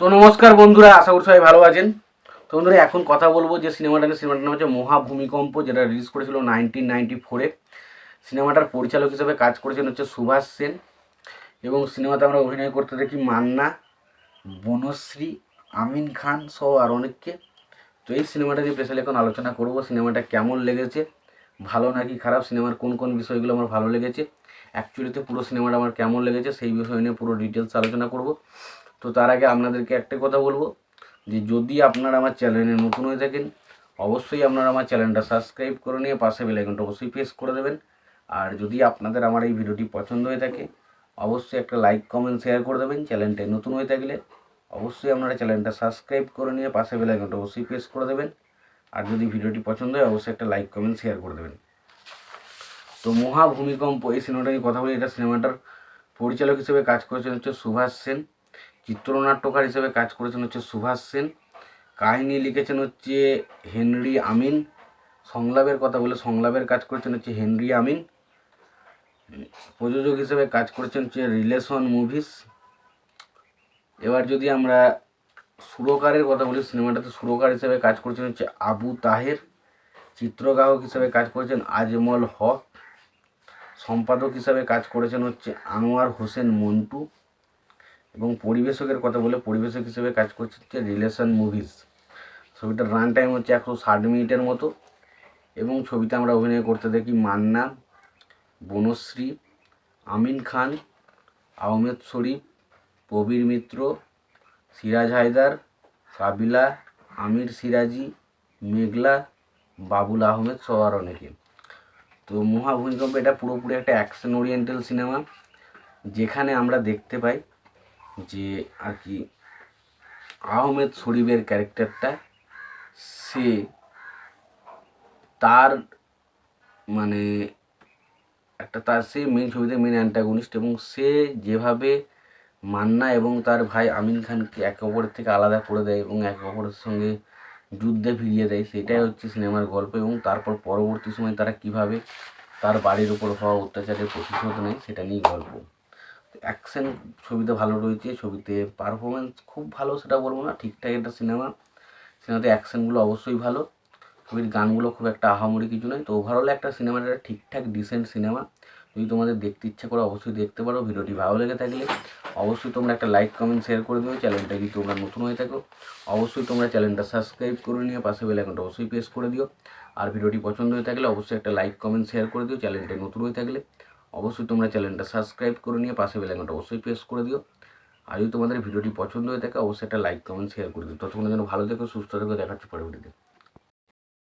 তো নমস্কার বন্ধুরা, আশা করি সবাই ভালো আছেন। তো বন্ধুরা, এখন কথা বলব যে সিনেমাটা নিয়ে সিনেমাটার নাম হচ্ছে মহাভূমিকম্প, যেটা রিলিজ করেছিল নাইনটিন নাইনটি ফোরে সিনেমাটার পরিচালক হিসেবে কাজ করেছেন হচ্ছে সুভাষ সেন এবং সিনেমাতে আমরা অভিনয় করতে দেখি মান্না, বনশ্রী, আমিন খান সহ আর অনেককে। তো এই সিনেমাটা নিয়ে স্পেশালি এখন আলোচনা করব, সিনেমাটা কেমন লেগেছে, ভালো নাকি খারাপ, সিনেমার কোন কোন বিষয়গুলো আমার ভালো লেগেছে। অ্যাকচুয়ালিতে পুরো সিনেমাটা আমার কেমন লেগেছে, সেই বিষয় নিয়ে পুরো ডিটেলস আলোচনা করব। তো তার আগে আপনাদেরকে একটা কথা বলব, যে যদি আপনারা আমার চ্যানেলে নতুন হয়ে থাকেন, অবশ্যই আপনারা আমার চ্যানেলটা সাবস্ক্রাইব করে নিয়ে পাশে বেলাইকনটা অবশ্যই প্রেস করে দেবেন। আর যদি আপনাদের আমার এই ভিডিওটি পছন্দ হয়ে থাকে, অবশ্যই একটা লাইক, কমেন্ট, শেয়ার করে দেবেন। চ্যানেলটায় নতুন হয়ে থাকলে অবশ্যই আপনারা চ্যানেলটা সাবস্ক্রাইব করে নিয়ে পাশে বেলাইকনটা অবশ্যই প্রেস করে দেবেন। আর যদি ভিডিওটি পছন্দ হয়, অবশ্যই একটা লাইক, কমেন্ট, শেয়ার করে দেবেন। তো মহাভূমিকম্প, এই সিনেমাটা নিয়ে কথা বলি। এটা সিনেমাটার পরিচালক হিসেবে কাজ করেছেন হচ্ছে সুভাষ সেন। চিত্রনাট্যকার হিসেবে কাজ করেছেন হচ্ছে সুভাষ সেন। কাহিনী লিখেছেন হচ্ছে হেনরি আমিন। সংলাপের কথা বলে সংলাপের কাজ করেছেন হচ্ছে হেনরি আমিন। প্রযোজক হিসেবে কাজ করেছেন হচ্ছে রিলেশন মুভিস। এবার যদি আমরা সুরকারের কথা বলি, সিনেমাটাতে সুরকার হিসেবে কাজ করেছেন হচ্ছে আবু তাহের। চিত্রগ্রাহক হিসেবে কাজ করেছেন আজমল হক। সম্পাদক হিসাবে কাজ করেছেন হচ্ছে আনোয়ার হোসেন মন্টু। এবং পরিবেশকের কথা বলে পরিবেশক হিসেবে কাজ করছে হচ্ছে রিলেশন মুভিজ। ছবিটার রান টাইম হচ্ছে একশো ষাট মিনিটের মতো এবং ছবিতে আমরা অভিনয় করতে দেখি মান্না, বনশ্রী, আমিন খান, আহমেদ শরীফ, প্রবীর মিত্র, সিরাজ হায়দার কাবিলা আমির সিরাজি, মেঘলা, বাবুল আহমেদ সহ আর অনেকে। তো মহাভূমিকম্প এটা পুরোপুরি একটা অ্যাকশন ওরিয়েন্টাল সিনেমা যেখানে আমরা দেখতে পাই যে আর কি আহমেদ শরীফের ক্যারেক্টারটা, সে তার মানে একটা তার সে মেন ছবিতে মেন অ্যান্টাগনিস্ট এবং সে যেভাবে মান্না এবং তার ভাই আমিন খানকে একে অপরের থেকে আলাদা করে দেয় এবং একে অপরের সঙ্গে যুদ্ধে ফিরিয়ে দেয়, সেটাই হচ্ছে সিনেমার গল্প এবং তারপর পরবর্তী সময় তারা কীভাবে তার বাড়ির উপর হওয়া অত্যাচারের প্রতিশোধ নেয়, সেটা নিয়েই গল্প। অ্যাকশন ছবিতে ভালো রয়েছে, ছবিতে পারফরমেন্স খুব ভালো সেটা বলব না, ঠিকঠাক একটা সিনেমা সিনেমাতে অ্যাকশনগুলো অবশ্যই ভালো, ছবির গানগুলো খুব একটা আহামরি কিছু নয়, তো ওভারঅল একটা সিনেমাটা একটা ঠিকঠাক ডিসেন্ট সিনেমা যদি তোমাদের দেখতে ইচ্ছা করে অবশ্যই দেখতে পারো, ভিডিওটি ভালো লেগে থাকলে অবশ্যই তোমরা একটা লাইক কমেন্ট শেয়ার করে দিও চ্যানেলটা যদি তোমরা নতুন হয়ে থাকো, অবশ্যই তোমরা চ্যানেলটা সাবস্ক্রাইব করে নিয়ে পাশে বেল আইকনটা অবশ্যই প্রেস করে দিও, আর ভিডিওটি পছন্দ হয়ে থাকলে অবশ্যই একটা লাইক কমেন্ট শেয়ার করে দিও চ্যানেলটা নতুন হয়ে থাকলে অবশ্যই তোমরা চ্যানেলটা সাবস্ক্রাইব করে নিয়ে পাশে বেল আইকনটা অবশ্যই প্রেস করে দিও। আর যদি তোমাদের ভিডিওটি পছন্দ হয়ে থাকে, অবশ্যই একটা লাইক কমেন্ট শেয়ার করে দিও। ততক্ষণের যেন ভালো থেকো, সুস্থ থেকো দেখাচ্ছি পরে ভিডিওতে